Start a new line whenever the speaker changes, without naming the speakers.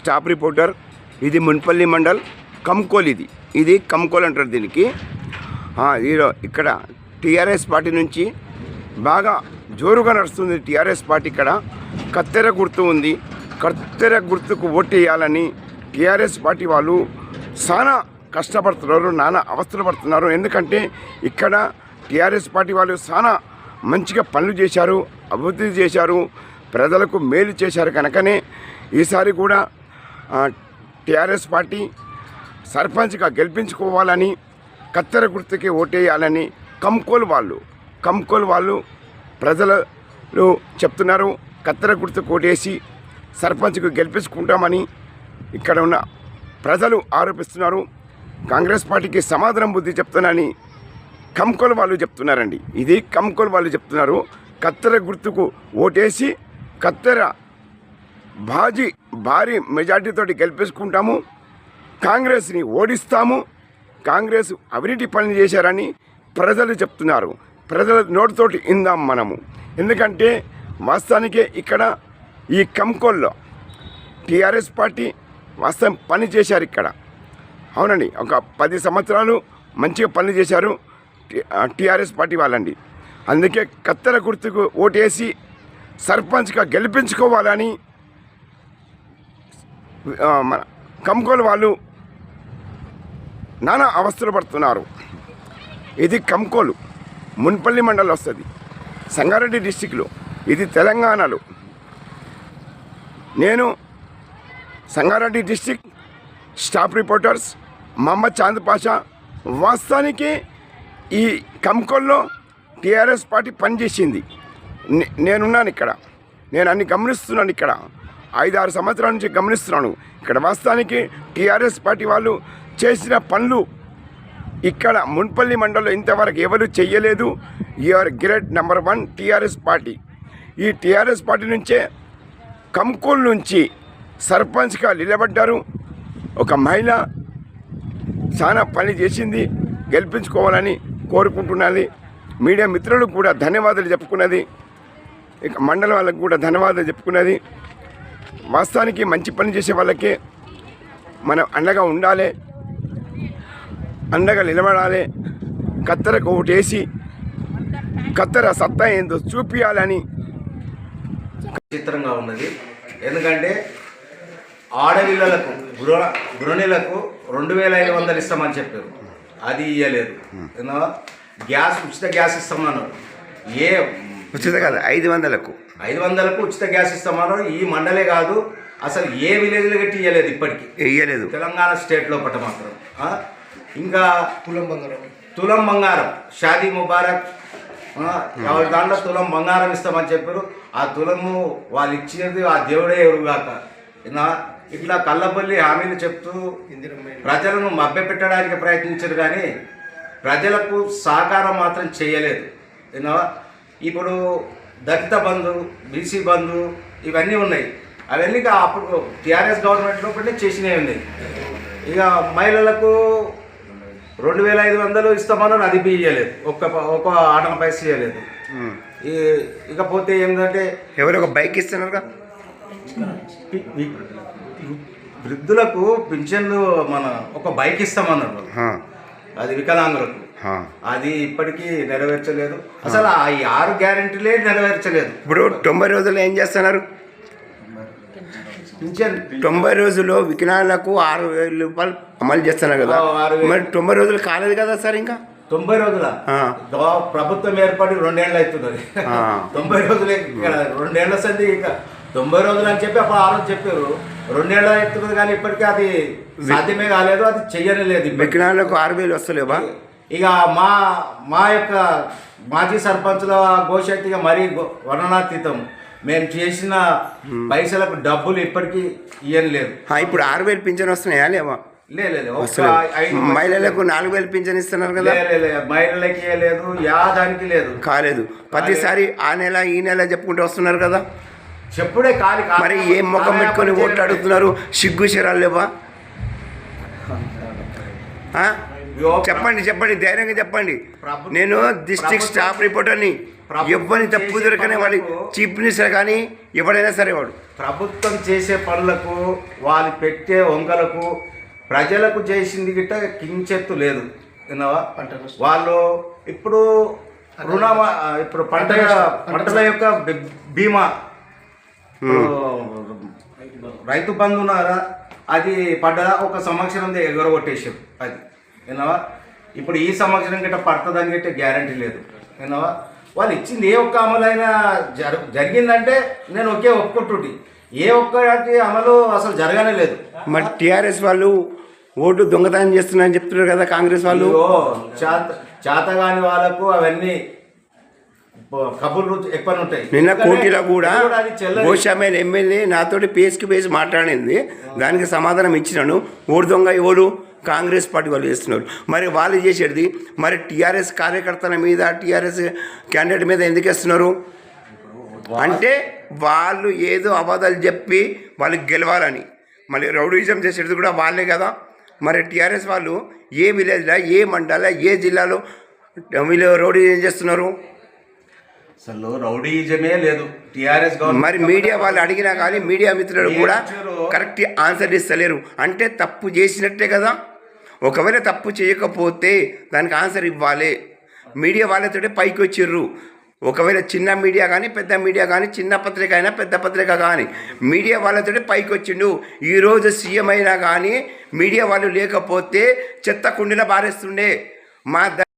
Staff reporter ఇది మున్పల్లి మండల్ కంకోల్ ఇది. ఇది కంకోల్ అంటారు దీనికి. ఇక్కడ టీఆర్ఎస్ పార్టీ నుంచి బాగా జోరుగా నడుస్తుంది టీఆర్ఎస్ పార్టీ ఇక్కడ. కత్తెర గుర్తు ఉంది. కత్తెర గుర్తుకు ఓటు వేయాలని టీఆర్ఎస్ పార్టీ వాళ్ళు చాలా కష్టపడుతున్నారు నానా అవస్థలు పడుతున్నారు. ఎందుకంటే ఇక్కడ టీఆర్ఎస్ పార్టీ వాళ్ళు చాలా మంచిగా పనులు చేశారు అభివృద్ధి చేశారు ప్రజలకు మేలు చేశారు కనుకనే ఈసారి కూడా టీఆర్ఎస్ పార్టీ సర్పంచ్గా గెలిపించుకోవాలని కత్తెర గుర్తుకి ఓటేయాలని కంకోలు వాళ్ళు కంకోలు వాళ్ళు ప్రజలు చెప్తున్నారు. కత్తెర గుర్తుకు ఓటేసి సర్పంచ్కు గెలిపించుకుంటామని ఇక్కడ ఉన్న ప్రజలు ఆరోపిస్తున్నారు. కాంగ్రెస్ పార్టీకి సమాధానం బుద్ధి చెప్తానని కంకోలు వాళ్ళు చెప్తున్నారండి. ఇది కంకోలు వాళ్ళు చెప్తున్నారు. కత్తెర గుర్తుకు ఓటేసి కత్తెర భాజీ భారీ మెజార్టీతోటి గెలిపేసుకుంటాము. కాంగ్రెస్ని ఓడిస్తాము. కాంగ్రెస్ అవినీతి పనులు చేశారని ప్రజలు చెప్తున్నారు. ప్రజల నోటితోటి ఇందాం మనము. ఎందుకంటే వాస్తవానికే ఇక్కడ ఈ కంకోల్లో టీఆర్ఎస్ పార్టీ వాస్తవం పని చేశారు ఇక్కడ. అవునండి ఒక పది సంవత్సరాలు మంచిగా పనులు చేశారు టీఆర్ఎస్ పార్టీ వాళ్ళండి. అందుకే కత్తెర గుర్తుకు ఓటేసి సర్పంచ్గా గెలిపించుకోవాలని మన కంకోలు వాళ్ళు నానా అవస్థలు పడుతున్నారు. ఇది కంకోలు మున్పల్లి మండలం వస్తుంది. సంగారెడ్డి డిస్టిక్లో ఇది తెలంగాణలో. నేను Sangareddy district staff reporters Mohammed Chand Pasha వాస్తవానికి ఈ కంకోల్లో టీఆర్ఎస్ పార్టీ పనిచేసింది. నేనున్నాను ఇక్కడ. నేను అన్ని గమనిస్తున్నాను ఇక్కడ. ఐదు ఆరు సంవత్సరాల నుంచి గమనిస్తున్నాను. ఇక్కడ వాస్తవానికి టీఆర్ఎస్ పార్టీ వాళ్ళు చేసిన పనులు ఇక్కడ మున్పల్లి మండలంలో ఇంతవరకు ఎవరు చెయ్యలేదు. You are great number one TRS party. ఈ టీఆర్ఎస్ పార్టీ నుంచే కంకోల్ నుంచి సర్పంచ్గా నిలబడ్డారు. ఒక మహిళ చాలా పని చేసింది. గెలిపించుకోవాలని కోరుకుంటున్నది. మీడియా మిత్రులకు కూడా ధన్యవాదాలు చెప్పుకున్నది. ఇక మండలం వాళ్ళకు కూడా ధన్యవాదాలు చెప్పుకున్నది. వాస్తవానికి మంచి పని చేసే వాళ్ళకే మనం అండగా ఉండాలి అండగా నిలబడాలి కత్తెరకు ఒకటేసి కత్తెర సత్తా ఏందో చూపించాలని
చిత్రంగా ఉన్నది. ఎందుకంటే ఆడపిల్లలకు గృహ గృహిణులకు రెండు వేల ఐదు వందలు ఇస్తామని చెప్పారు. అది ఇయ్యలేదు. ఏమో గ్యాస్ ఉచిత గ్యాస్ ఇస్తామన్నారు. ఏ
ఉచిత కదా ఐదు వందలకు.
ఐదు వందలకు ఉచిత గ్యాస్ ఇస్తామన్నారు ఈ మండలే కాదు అసలు ఏ విలేజ్లో గట్టి ఇయ్యలేదు ఇప్పటికీ.
వేయలేదు
తెలంగాణ స్టేట్ లోపల మాత్రం? ఇంకా తులం బంగారం. తులం బంగారం షాదీ ముబారక్ ఎవరి దాంట్లో తులం బంగారం ఇస్తామని చెప్పారు. ఆ తులము వాళ్ళు ఇచ్చినది ఆ దేవుడే ఎవరుగాక నా? ఇట్లా కళ్ళబల్లి హామీలు చెప్తూ ప్రజలను మభ్యపెట్టడానికి ప్రయత్నించారు కానీ ప్రజలకు సహకారం మాత్రం చేయలేదు. ఇప్పుడు దళిత బంధు బీసీ బంధు ఇవన్నీ ఉన్నాయి. అవన్నీ అప్పుడు టీఆర్ఎస్ గవర్నమెంట్ లోపలే చేసినవి ఉన్నాయి. ఇక మహిళలకు రెండు వేల ఐదు వందలు ఇస్తామని అది ఇయ్యలేదు ఒక్క ఒక్క ఆటన పైస ఇవ్వలేదు. ఇకపోతే ఏంటంటే
ఎవరు ఒక బైక్
వి- వృద్ధులకు పింఛన్లు మన ఒక బైక్ ఇస్తామన్నారు
ఆ,
అది వికలాంగులకు. అది ఇప్పటికీ నెరవేర్చలేదు. అసలు ఆ ఆరు గ్యారెంటీలే నెరవేర్చలేదు.
ఇప్పుడు తొంభై రోజులు ఏం చేస్తున్నారు? తొంభై రోజుల్లో వికలాంగులకు ఆరు వేల రూపాయలు అమలు చేస్తున్నారు కదా.
ఆరు.
మరి తొంభై రోజులు కాలేదు కదా సార్ ఇంకా?
తొంభై రోజుల? ప్రభుత్వం ఏర్పడి రెండేళ్ళు అవుతున్నది.
ఆ.
తొంభై రోజులే రెండేళ్ళ సంది ఇక. తొంభై రోజులు అని చెప్పి అప్పుడు ఆ రోజు చెప్పారు. రెండేళ్ళు అవుతున్నది కానీ ఇప్పటికీ అది సాధ్యమే కాలేదు అది చెయ్యనే లేదు
ఆరు వేలు వస్తలేవా?
ఇక మా మా యొక్క మాజీ సర్పంచుల గోశక్తిగా మరీ వర్ణనాతీతం. మేము చేసిన పైసలకు డబ్బులు ఇప్పటికీ ఇయ్యలేదు
ఆ, ఇప్పుడు ఆరు వేలు పింఛన్ వస్తున్నాయా లేవా?
లేదు
మహిళలకు నాలుగు వేలు పింఛన్ ఇస్తున్నారు కదా.
మహిళలకి ఇయ్యలేదు యాదానికి లేదు.
కాలేదు. ప్రతిసారి ఆ నెల ఈ నెల చెప్పుకుంటూ వస్తున్నారు కదా.
చెప్పుడే కాలి కాలి-
మరి ఏం ముఖం పెట్టుకొని ఓట్లు అడుగుతున్నారు సిగ్గు శరాలు లేవా? చెప్పండి చెప్పండి ధైర్యంగా చెప్పండి. నేను డిస్ట్రిక్ట్ స్టాఫ్ రిపోర్టర్ని ఎవరిని తప్పు దొరకనే వాడి చీఫ్ మినిస్టర్ కానీ ఎవడైనా సరే వాడు.
ప్రభుత్వం చేసే పనులకు వాళ్ళు పెట్టే వంకలకు ప్రజలకు చేసింది గిట్ట కించెత్తు లేదు. విన్నావా? వాళ్ళు ఇప్పుడు రుణ ఇప్పుడు పంట పంటల యొక్క బీమా రైతు బంధు ఉన్నారా అది పడ్డదా? ఒక సంవత్సరం ఎగరగొట్టేసారు అది విన్నావా? ఇప్పుడు ఈ సంవత్సరం గిట్ట పడుతుందని గిట్ట గ్యారంటీ లేదు. విన్నావా? వాళ్ళు ఇచ్చింది ఏ ఒక్క అమలైనా జరు జరిగిందంటే నేను ఒకే ఒప్పుకుంటుంటి. ఏ ఒక్కటి అమలు అసలు జరగనే లేదు.
మరి టీఆర్ఎస్ వాళ్ళు ఓటు దొంగతనం చేస్తున్నారని చెప్తున్నారు కదా కాంగ్రెస్ వాళ్ళు.
చేత చేతగాని వాళ్ళకు అవన్నీ కబుర్లు ఎక్కువ ఉంటాయి
నిన్న కోటిలో కూడా. గోషామైన ఎమ్మెల్యే నాతోటి పేస్కి పేసి మాట్లాడింది. దానికి సమాధానం ఇచ్చినాను. ఓటు దొంగ ఎవరు? కాంగ్రెస్ పార్టీ వాళ్ళు చేస్తున్నారు. మరి వాళ్ళు చేసేది మరి టీఆర్ఎస్ కార్యకర్తల మీద టీఆర్ఎస్ క్యాండిడేట్ మీద ఎందుకు వేస్తున్నారు? అంటే వాళ్ళు ఏదో అబద్ధాలు చెప్పి వాళ్ళకి గెలవాలని. మళ్ళీ రౌడీజం చేసేది కూడా వాళ్ళే కదా. మరి టీఆర్ఎస్ వాళ్ళు ఏ విలేజ్లో ఏ మండల ఏ జిల్లాలో వీళ్ళు రౌడీజం చేస్తున్నారు?
అసలు రౌడీజమే లేదు. టిఆర్ఎస్
మరి మీడియా వాళ్ళు అడిగినా కానీ మీడియా మిత్రులు కూడా. కరెక్ట్ ఆన్సర్ ఇస్తలేరు. అంటే తప్పు చేసినట్టే కదా. ఒకవేళ తప్పు చేయకపోతే దానికి ఆన్సర్ ఇవ్వాలి. మీడియా వాళ్ళతోటే పైకి వచ్చిర్రు. ఒకవేళ చిన్న మీడియా కానీ పెద్ద మీడియా కానీ చిన్న పత్రిక అయినా పెద్ద పత్రిక కానీ మీడియా వాళ్ళతోటే పైకి వచ్చిండు. ఈరోజు సీఎం అయినా కానీ మీడియా వాళ్ళు లేకపోతే చెత్త కుండీలో బారేస్తుండే మా ద-